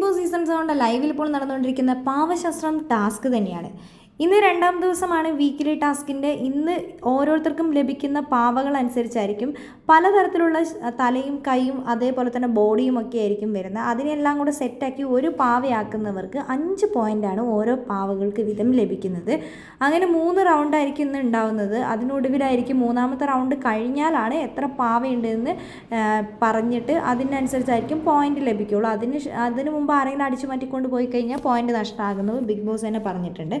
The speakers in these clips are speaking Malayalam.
ബിഗ് ബോസ് സീസൺ സെവന്റെ ലൈവിൽ ഇപ്പോൾ നടന്നുകൊണ്ടിരിക്കുന്ന പാവശാസ്ത്രം ടാസ്ക് തന്നെയാണ്. ഇന്ന് രണ്ടാം ദിവസമാണ് വീക്കിലി ടാസ്കിന്റെ ഇന്ന് ഓരോരുത്തർക്കും ലഭിക്കുന്ന പാവകൾ അനുസരിച്ചായിരിക്കും. പലതരത്തിലുള്ള തലയും കൈയും അതേപോലെ തന്നെ ബോഡിയും ഒക്കെ ആയിരിക്കും വരുന്നത്. അതിനെല്ലാം കൂടെ സെറ്റാക്കി ഒരു പാവയാക്കുന്നവർക്ക് അഞ്ച് പോയിന്റാണ് ഓരോ പാവകൾക്ക് വീതം ലഭിക്കുന്നത്. അങ്ങനെ മൂന്ന് റൗണ്ടായിരിക്കും ഇന്ന് ഉണ്ടാവുന്നത്. അതിനൊടുവിലായിരിക്കും മൂന്നാമത്തെ റൗണ്ട് കഴിഞ്ഞാലാണ് എത്ര പാവയുണ്ടെന്ന് പറഞ്ഞിട്ട് അതിനനുസരിച്ചായിരിക്കും പോയിന്റ് ലഭിക്കുകയുള്ളൂ അതിന് അതിന് മുമ്പ് ആരെങ്കിലും അടിച്ചു മാറ്റിക്കൊണ്ട് പോയി കഴിഞ്ഞാൽ പോയിന്റ് നഷ്ടമാകുന്നു. ബിഗ് ബോസ് തന്നെ പറഞ്ഞിട്ടുണ്ട്.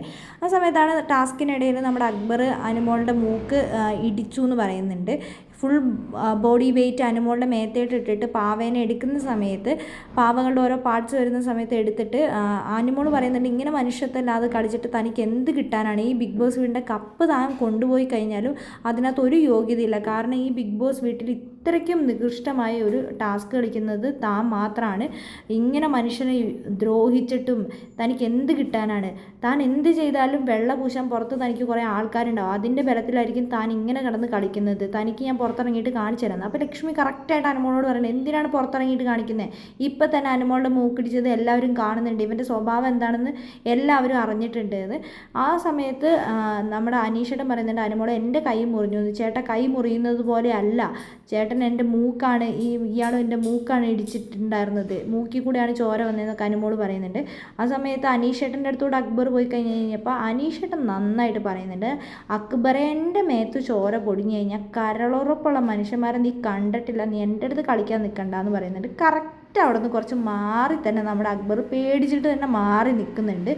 സമയത്താണ് ടാസ്കിനിടയിൽ നമ്മുടെ അക്ബർ അനുമോളുടെ മൂക്ക് ഇടിച്ചു എന്ന് പറയുന്നുണ്ട്. ഫുൾ ബോഡി വെയിറ്റ് അനുമോളുടെ മേത്തേട്ട് ഇട്ടിട്ട് പാവേനെ എടുക്കുന്ന സമയത്ത് പാവകളുടെ ഓരോ പാർട്സ് വരുന്ന സമയത്ത് എടുത്തിട്ട് ആനിമോൾ പറയുന്നുണ്ട് ഇങ്ങനെ മനുഷ്യത്തല്ലാതെ കളിച്ചിട്ട് തനിക്ക് എന്ത് കിട്ടാനാണ്? ഈ ബിഗ് ബോസ് വീടിന്റെ കപ്പ് താൻ കൊണ്ടുപോയി കഴിഞ്ഞാലും അതിനകത്ത് ഒരു യോഗ്യതയില്ല. കാരണം ഈ ബിഗ് ബോസ് വീട്ടിൽ ഇത്രയ്ക്കും നികൃഷ്ടമായ ഒരു ടാസ്ക് കളിക്കുന്നത് താൻ മാത്രമാണ് ഇങ്ങനെ മനുഷ്യനെ ദ്രോഹിച്ചിട്ടും തനിക്ക് എന്ത് കിട്ടാനാണ്? താൻ എന്ത് ചെയ്താലും വെള്ള പൂശാൻ പുറത്ത് തനിക്ക് കുറേ ആൾക്കാരുണ്ടാവും. അതിന്റെ ബലത്തിലായിരിക്കും താൻ ഇങ്ങനെ കിടന്ന് കളിക്കുന്നത്. തനിക്ക് ഞാൻ പുറത്തിറങ്ങിയിട്ട് കാണിച്ചു അപ്പോൾ ലക്ഷ്മി കറക്റ്റായിട്ട് അനുമോളോട് പറയുന്നത് എന്തിനാണ് പുറത്തിറങ്ങിയിട്ട് കാണിക്കുന്നത് ഇപ്പം തന്നെ അനുമോളുടെ മൂക്കിടിച്ചത് എല്ലാവരും കാണുന്നുണ്ട്. ഇവന്റെ സ്വഭാവം എന്താണെന്ന് എല്ലാവരും അറിഞ്ഞിട്ടുണ്ട്. ആ സമയത്ത് നമ്മുടെ അനീഷേട്ടൻ പറയുന്നുണ്ട് അനുമോളെ എന്റെ കൈ മുറിഞ്ഞു ചേട്ടൻ ചേട്ടാ കൈ മുറിയുന്നത് പോലെ അല്ല. ചേട്ടൻ എന്റെ മൂക്കാണ് ഈ ഇയാൾ എന്റെ മൂക്കാണ് ഇടിച്ചിട്ടുണ്ടായിരുന്നത്. മൂക്കിൽ കൂടെയാണ് ചോര വന്നതെന്നൊക്കെ അനുമോൾ പറയുന്നുണ്ട്. ആ സമയത്ത് അനീഷേട്ടന്റെ അടുത്തോട് അക്ബർ പോയി കഴിഞ്ഞ് കഴിഞ്ഞപ്പോൾ അനീഷേട്ടൻ നന്നായിട്ട് പറയുന്നുണ്ട് അക്ബറെ എന്റെ മേത്ത് ചോര പൊടിഞ്ഞു കഴിഞ്ഞാൽ കരളുറപ്പുള്ള മനുഷ്യന്മാരെ നീ കണ്ടിട്ടില്ല നീ എന്റെ അടുത്ത് കളിക്കാൻ നിൽക്കണ്ട എന്ന് പറയുന്നുണ്ട്. കറക്റ്റ് അവിടെ നിന്ന് കുറച്ച് മാറി തന്നെ നമ്മുടെ അക്ബർ പേടിച്ചിട്ട് തന്നെ മാറി നിൽക്കുന്നുണ്ട്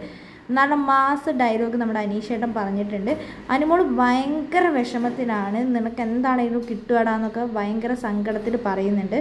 നല്ല മാസ് ഡയലോഗ് നമ്മുടെ അനീഷേട്ടൻ പറഞ്ഞിട്ടുണ്ട്. അനുമോൾ ഭയങ്കര വിഷമത്തിലാണ്. നിനക്ക് എന്താണെങ്കിലും കിട്ടുകടാന്നൊക്കെ ഭയങ്കര സങ്കടത്തിൽ പറയുന്നുണ്ട്.